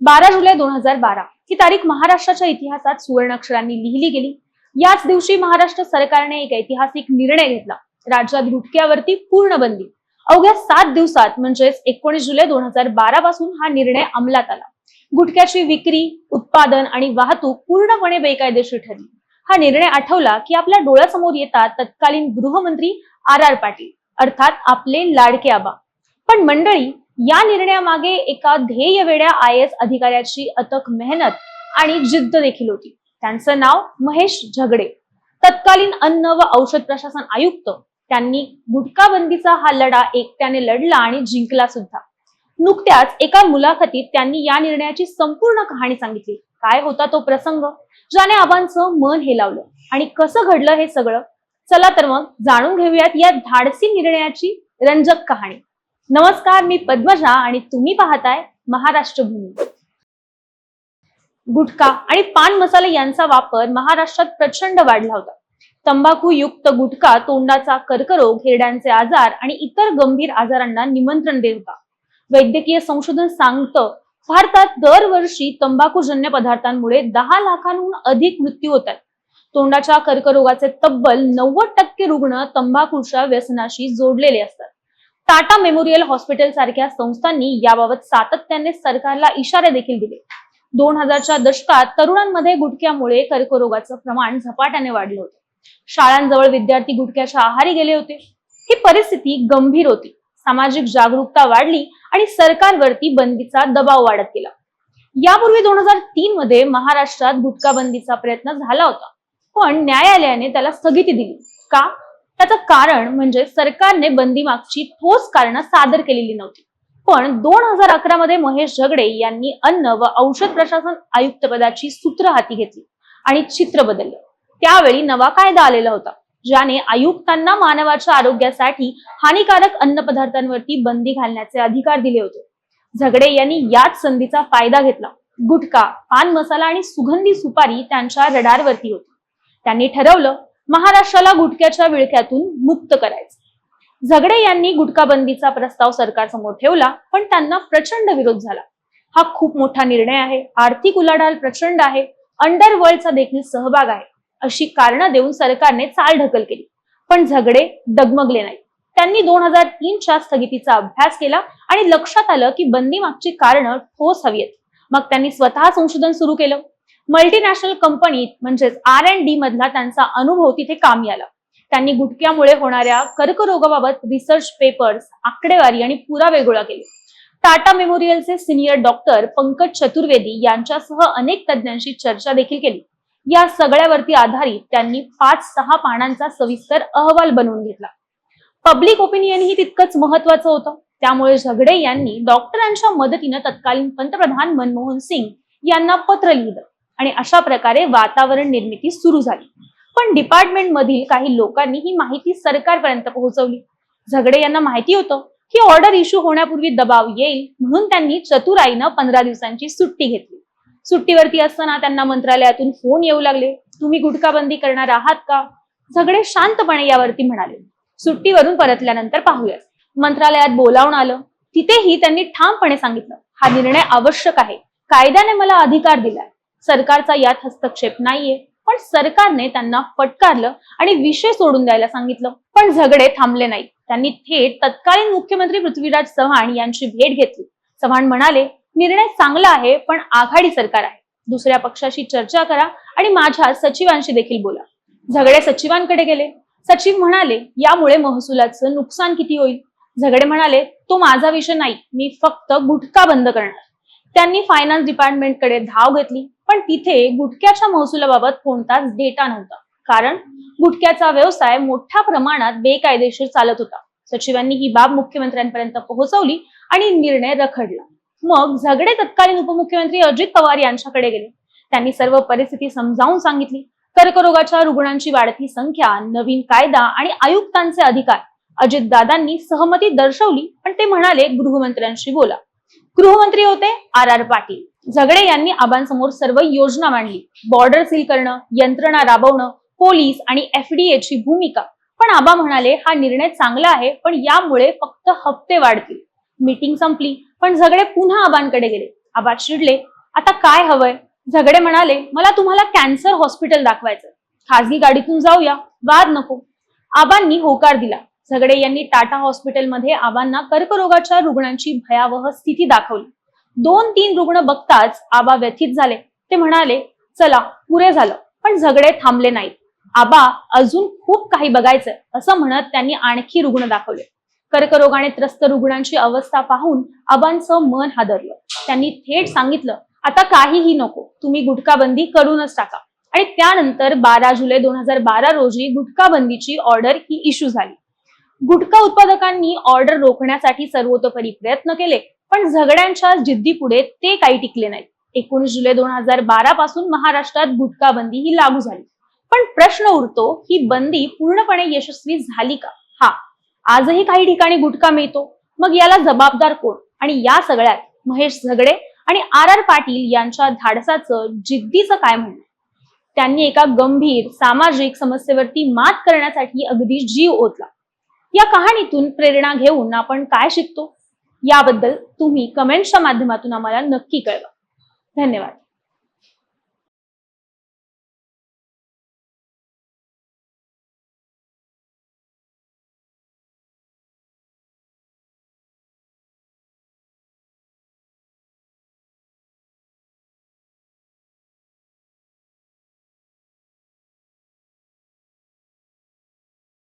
बारा जुलै दोन हजार बारा. ही तारीख महाराष्ट्राच्या इतिहासात सुवर्ण अक्षरांनी लिहिली गेली. याच दिवशी महाराष्ट्र सरकारने एक ऐतिहासिक निर्णय घेतला. राज्यात गुटख्यावरती पूर्ण बंदी. अवघ्या सात दिवसात म्हणजेच एकोणीस जुलै दोन हजार बारा पासून हा निर्णय अंमलात आला. गुटख्याची विक्री उत्पादन आणि वाहतूक पूर्णपणे बेकायदेशीर ठरली. हा निर्णय आठवला की आपल्या डोळ्यासमोर येतात तत्कालीन गृहमंत्री आर आर पाटील अर्थात आपले लाडके आबा. पण मंडळी या निर्णयामागे एका ध्येय वेड्या आय एस अधिकाऱ्याची अथक मेहनत आणि जिद्द देखील होती. त्यांचं नाव महेश झगडे. तत्कालीन अन्न व औषध प्रशासन आयुक्त त्यांनी गुटखा बंदीचा हा लढा एकट्याने लढला आणि जिंकला सुद्धा. नुकत्याच एका मुलाखतीत त्यांनी या निर्णयाची संपूर्ण कहाणी सांगितली. काय होता तो प्रसंग? ज्याने आबांचं मन हेलावलं आणि कसं घडलं हे सगळं? चला तर मग जाणून घेऊयात या धाडसी निर्णयाची रंजक कहाणी. नमस्कार मी पद्मजा आणि तुम्ही पाहताय महाराष्ट्र भूमी गुटखा आणि पान मसाले यांचा वापर महाराष्ट्रात प्रचंड वाढला होता. तंबाखू युक्त गुटखा तोंडाचा कर्करोग हिरड्यांचे आजार आणि इतर गंभीर आजारांना निमंत्रण देत होता. वैद्यकीय संशोधन सांगतं भारतात दरवर्षी तंबाखूजन्य पदार्थांमुळे दहा लाखांहून अधिक मृत्यू होत आहेत. तोंडाच्या कर्करोगाचे तब्बल नव्वद टक्के रुग्ण तंबाखूच्या व्यसनाशी जोडलेले असतात. टाटा मेमोरियल हॉस्पिटल सारख्या संस्थांनी याबाबत सातत्याने सरकारला इशारे देखील दिले. दोन हजारच्या दशकात तरुणांमध्ये गुटख्यामुळे कर्करोगाचं प्रमाण झपाट्याने वाढलं होतं. शाळांजवळ विद्यार्थी गुटख्याच्या आहारी गेले होते. ही परिस्थिती गंभीर होती. सामाजिक जागरूकता वाढली आणि सरकारवरती बंदीचा दबाव वाढत गेला. यापूर्वी दोन हजार तीन मध्ये महाराष्ट्रात गुटखा बंदीचा प्रयत्न झाला होता. पण न्यायालयाने त्याला स्थगिती दिली. का? त्याचं कारण म्हणजे सरकारने बंदी मागची ठोस कारणं सादर केलेली नव्हती. पण दोन हजार अकरा मध्ये महेश झगडे यांनी अन्न व औषध प्रशासन आयुक्त पदाची सूत्र हाती घेतली आणि चित्र बदललं. त्यावेळी नवा कायदा आलेला होता ज्याने आयुक्तांना मानवाच्या आरोग्यासाठी हानिकारक अन्न पदार्थांवरती बंदी घालण्याचे अधिकार दिले होते. झगडे यांनी याच संधीचा फायदा घेतला. गुटखा पान मसाला आणि सुगंधी सुपारी त्यांच्या रडारवरती होती. त्यांनी ठरवलं महाराष्ट्राला गुटख्याच्या विळख्यातून मुक्त करायचं. झगडे यांनी गुटखा बंदीचा प्रस्ताव सरकारसमोर ठेवला पण त्यांना प्रचंड विरोध झाला. हा खूप मोठा निर्णय आहे. आर्थिक उलाढाल प्रचंड आहे. अंडरवर्ल्डचा देखील सहभाग आहे. अशी कारणं देऊन सरकारने चाल ढकल केली. पण झगडे डगमगले नाही त्यांनी दोन हजार तीनच्या स्थगितीचा अभ्यास केला आणि लक्षात आलं की बंदी मागची कारणं ठोस हवी आहेत. मग त्यांनी स्वतः संशोधन सुरू केलं. मल्टीनॅशनल कंपनीत म्हणजेच आर अँड डी मधला त्यांचा अनुभव तिथे कामी आला. त्यांनी गुटक्यामुळे होणाऱ्या कर्करोगाबाबत रिसर्च पेपर्स आकडेवारी आणि पुरावे गोळा केले. टाटा मेमोरियलचे सिनियर डॉक्टर पंकज चतुर्वेदी यांच्यासह अनेक तज्ञांशी चर्चा देखील केली. या सगळ्यावरती आधारित त्यांनी पाच सहा पानांचा सविस्तर अहवाल बनवून घेतला. पब्लिक ओपिनियन ही तितकंच महत्वाचं होतं. त्यामुळे झगडे यांनी डॉक्टरांच्या मदतीनं तत्कालीन पंतप्रधान मनमोहन सिंग यांना पत्र लिहिलं. आणि अशा प्रकारे वातावरण निर्मिती सुरू झाली. पण डिपार्टमेंट मधील काही लोकांनी ही माहिती सरकारपर्यंत पोहोचवली. झगडे यांना माहिती होतं की ऑर्डर इश्यू होण्यापूर्वी दबाव येईल म्हणून त्यांनी चतुराईनं पंधरा दिवसांची सुट्टी घेतली. सुट्टीवरती असताना त्यांना मंत्रालयातून फोन येऊ लागले. तुम्ही गुटखाबंदी करणार आहात का? झगडे शांतपणे यावरती म्हणाले. सुट्टीवरून परतल्यानंतर पाहूया मंत्रालयात बोलावून आलं. तिथेही त्यांनी ठामपणे सांगितलं. हा निर्णय आवश्यक आहे. कायद्याने मला अधिकार दिलाय. सरकारचा यात हस्तक्षेप नाहीये. पण सरकारने त्यांना फटकारलं आणि विषय सोडून द्यायला सांगितलं. पण झगडे थांबले नाही त्यांनी थेट तत्कालीन मुख्यमंत्री पृथ्वीराज चव्हाण यांची भेट घेतली. चव्हाण म्हणाले निर्णय चांगला आहे पण आघाडी सरकार आहे. दुसऱ्या पक्षाशी चर्चा करा आणि माझ्या सचिवांशी देखील बोला. झगडे सचिवांकडे गेले. सचिव म्हणाले यामुळे महसुलाचं नुकसान किती होईल? झगडे म्हणाले तो माझा विषय नाही. मी फक्त गुटखा बंद करणार. त्यांनी फायनान्स डिपार्टमेंटकडे धाव घेतली. पण तिथे गुटख्याच्या महसुलाबाबत कोणताच डेटा नव्हता. कारण गुटख्याचा व्यवसाय मोठ्या प्रमाणात बेकायदेशीर चालत होता. सचिवांनी ही बाब मुख्यमंत्र्यांपर्यंत पोहोचवली आणि निर्णय रखडला. मग झगडे तत्कालीन उपमुख्यमंत्री अजित पवार यांच्याकडे गेले. त्यांनी सर्व परिस्थिती समजावून सांगितली. कर्करोगाच्या रुग्णांची वाढती संख्या नवीन कायदा आणि आयुक्तांचे अधिकार. अजितदादांनी सहमती दर्शवली पण ते म्हणाले गृहमंत्र्यांशी बोला. गृहमंत्री होते आर आर पाटील. झगडे यांनी आबांसमोर सर्व योजना मांडली. बॉर्डर सील करणं यंत्रणा राबवणं पोलीस आणि एफडीए ची भूमिका. पण आबा म्हणाले हा निर्णय चांगला आहे पण यामुळे फक्त हप्ते वाढतील. मीटिंग संपली पण झगडे पुन्हा आबांकडे गेले. आबा चिडले आता काय हवंय? झगडे म्हणाले मला तुम्हाला कॅन्सर हॉस्पिटल दाखवायचं खासगी गाडीतून जाऊया वाद नको. आबांनी होकार दिला. झगडे यांनी टाटा हॉस्पिटलमध्ये आबांना कर्करोगाच्या रुग्णांची भयावह स्थिती दाखवली. दोन तीन रुग्ण बघताच आबा व्यथित झाले. ते म्हणाले चला पुरे झालं पण झगडे थांबले नाहीत. आबा अजून खूप काही बघायचंय असं म्हणत त्यांनी आणखी रुग्ण दाखवले. कर्करोगाने त्रस्त रुग्णांची अवस्था पाहून आबांचं मन हादरलं. त्यांनी थेट सांगितलं आता काहीही नको तुम्ही गुटखाबंदी करूनच टाका. आणि त्यानंतर बारा जुलै दोन हजार बारा रोजी गुटखाबंदीची ऑर्डर ही इश्यू झाली. गुटखा उत्पादकांनी ऑर्डर रोखण्यासाठी सर्वतोपरी प्रयत्न केले पण झगड्यांच्या जिद्दीपुढे ते काही टिकले नाही एकोणीस जुलै दोन हजार बारा पासून महाराष्ट्रात गुटखा बंदी ही लागू झाली. पण प्रश्न उरतो ही बंदी पूर्णपणे यशस्वी झाली का? हा आजही काही ठिकाणी गुटखा मिळतो. मग याला जबाबदार कोण? आणि या सगळ्यात महेश झगडे आणि आर आर पाटील यांच्या धाडसाचं जिद्दीचं काय म्हणणं? त्यांनी एका गंभीर सामाजिक समस्येवरती मात करण्यासाठी अगदी जीव ओतला. या कहाणीतून प्रेरणा घेऊन आपण काय शिकतो? याबद्दल तुम्ही कमेंट्सच्या माध्यमातून आम्हाला नक्की कळवा. धन्यवाद.